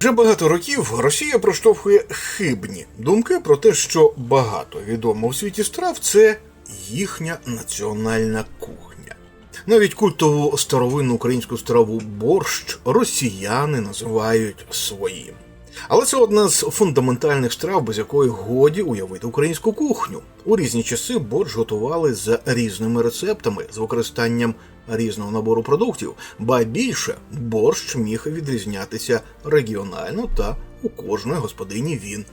Вже багато років Росія проштовхує хибні думки про те, що багато відомо у світі страв це їхня національна кухня. Навіть культову старовинну українську страву борщ росіяни називають своїм. Але це одна з фундаментальних страв, без якої годі уявити українську кухню. У різні часи борщ готували за різними рецептами з використанням різного набору продуктів, ба більше борщ міг відрізнятися регіонально та у кожної господині він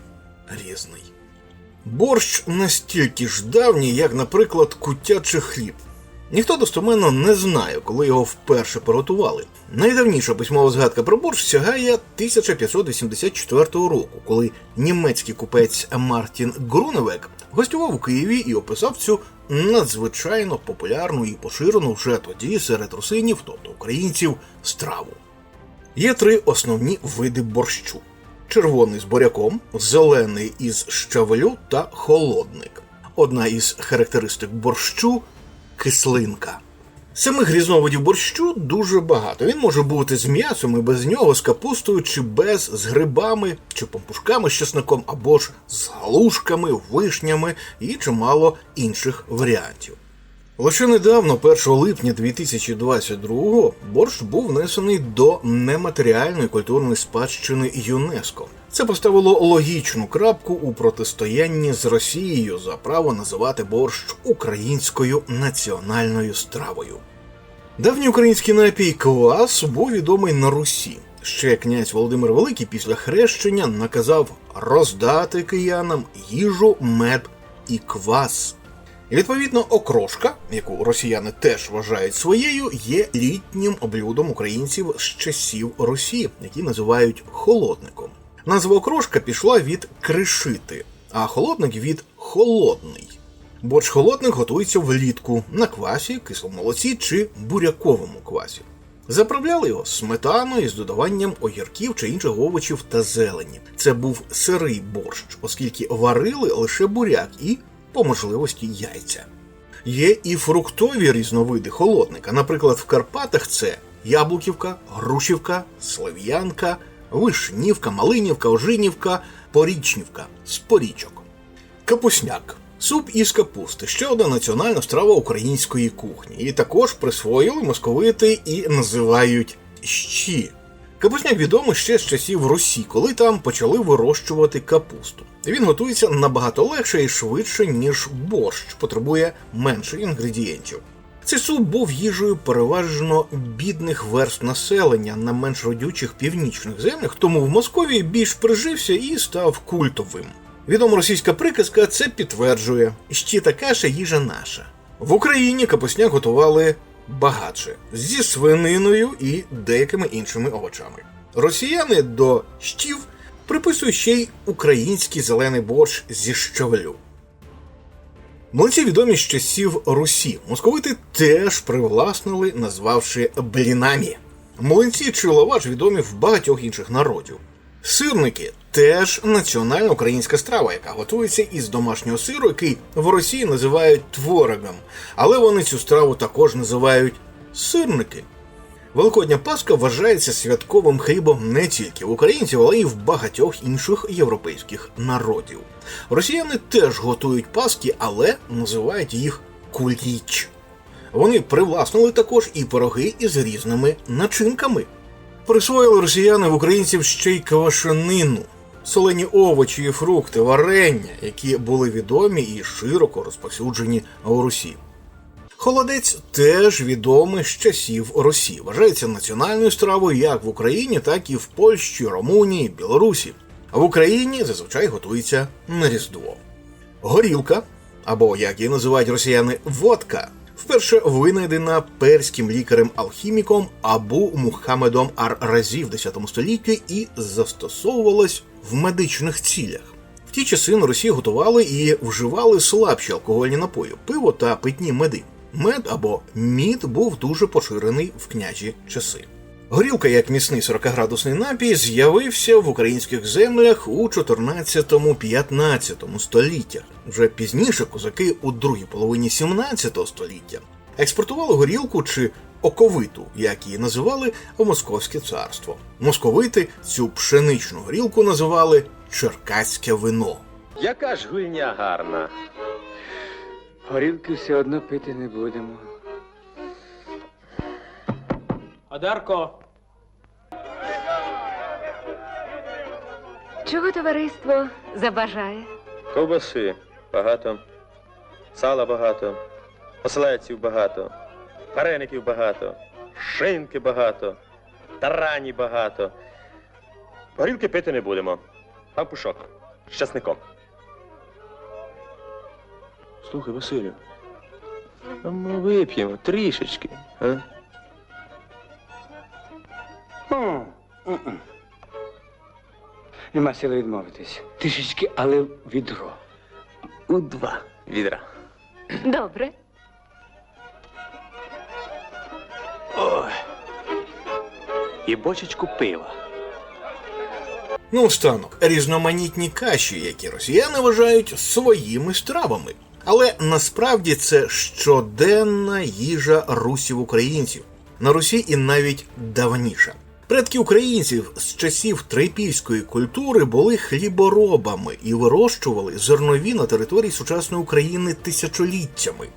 різний. Борщ настільки ж давній, як, наприклад, кутячий хліб. Ніхто достоменно не знає, коли його вперше приготували. Найдавніша письмова згадка про борщ сягає 1584 року, коли німецький купець Мартін Груневек гостював у Києві і описав цю надзвичайно популярну і поширену вже тоді серед русинів, тобто українців, страву. Є три основні види борщу: червоний з буряком, зелений із щавелю та холодник. Одна із характеристик борщу кислинка. Самих різновидів борщу дуже багато. Він може бути з м'ясом і без нього, з капустою, чи без, з грибами, чи пампушками з чесником, або ж з галушками, вишнями і чимало інших варіантів. Лише недавно, 1 липня 2022-го, борщ був внесений до нематеріальної культурної спадщини ЮНЕСКО. Це поставило логічну крапку у протистоянні з Росією за право називати борщ українською національною стравою. Давній український напій квас був відомий на Русі. Ще князь Володимир Великий після хрещення наказав роздати киянам їжу, мед і квас. І відповідно окрошка, яку росіяни теж вважають своєю, є літнім блюдом українців з часів Росії, які називають холодником. Назва окрошка пішла від кришити, а холодник від холодний. Борщ холодник готується влітку на квасі, кислому молоці чи буряковому квасі. Заправляли його сметаною з додаванням огірків чи інших овочів та зелені. Це був сирий борщ, оскільки варили лише буряк і, по можливості, яйця. Є і фруктові різновиди холодника. Наприклад, в Карпатах це яблуківка, грушівка, слив'янка, вишнівка, малинівка, ожинівка, порічнівка з порічок. Капусняк. Суп із капусти ще одна національна страва української кухні. І також присвоїли московити і називають щі. Капусняк відомий ще з часів Русі, коли там почали вирощувати капусту. Він готується набагато легше і швидше, ніж борщ, потребує менше інгредієнтів. Цей суп був їжею переважно бідних верст населення на менш родючих північних землях, тому в Московії більш прижився і став культовим. Відома російська приказка це підтверджує, ще така ж їжа наша. В Україні капусняк готували багатше зі свининою і деякими іншими овочами. Росіяни до щів приписують ще й український зелений борщ зі щавелю. Млинці відомі з часів Русі. Московити теж привласнили, назвавши блінамі. Млинці чи лаваш відомі в багатьох інших народів. Сирники теж національна українська страва, яка готується із домашнього сиру, який в Росії називають творогом, але вони цю страву також називають сирники. Великодня Пасха вважається святковим хлібом не тільки в українців, але й в багатьох інших європейських народів. Росіяни теж готують паски, але називають їх куліч. Вони привласнили також і пироги із різними начинками. Присвоїли росіяни в українців ще й квашенину, солені овочі і фрукти, варення, які були відомі і широко розповсюджені у Русі. Холодець теж відомий з часів Росії. Вважається національною стравою як в Україні, так і в Польщі, Румунії, Білорусі. А в Україні зазвичай готується на Різдво. Горілка, або як її називають росіяни, водка, вперше винайдена перським лікарем-алхіміком Абу Мухаммедом Ар-Разі в 10 столітті і застосовувалась в медичних цілях. В ті часи на Росії готували і вживали слабші алкогольні напої, пиво та питні меди. Мед або мід був дуже поширений в княжі часи. Горілка як міцний 40-градусний напій з'явився в українських землях у 14-15 століттях. Вже пізніше козаки у другій половині 17 століття експортували горілку чи оковиту, як її називали в Московське царство. Московити цю пшеничну горілку називали черкаське вино. Яка ж гульня гарна. Горілки все одно пити не будемо. Одарко, Чого товариство забажає? ковбаси багато, сала багато, ослеців багато, вареників багато, шинки багато, тарані багато. Горілки пити не будемо. Папушок з часником. Слухай, Василю, а ми вип'ємо трішечки, а? Нема сили відмовитись. Трішечки, але відро. У два відра. Добре. Ой. І бочечку пива. Наостанок, різноманітні каші, які росіяни вважають своїми стравами. Але насправді це щоденна їжа русів українців на Русі і навіть давніше. Предки українців з часів трипільської культури були хліборобами і вирощували зернові на території сучасної України тисячоліттями.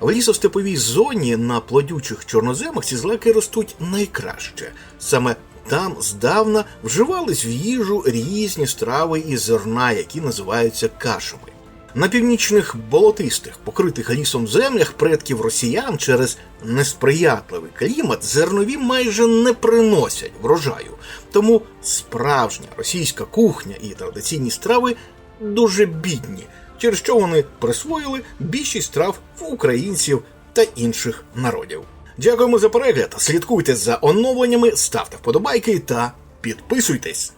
В лісостеповій зоні на плодючих чорноземах ці злаки ростуть найкраще. Саме там здавна вживались в їжу різні страви із зерна, які називаються кашами. На північних болотистих, покритих лісом землях предків росіян через несприятливий клімат зернові майже не приносять врожаю. Тому справжня російська кухня і традиційні страви дуже бідні, через що вони присвоїли більшість страв в українців та інших народів. Дякуємо за перегляд. Слідкуйте за оновленнями, ставте вподобайки та підписуйтесь.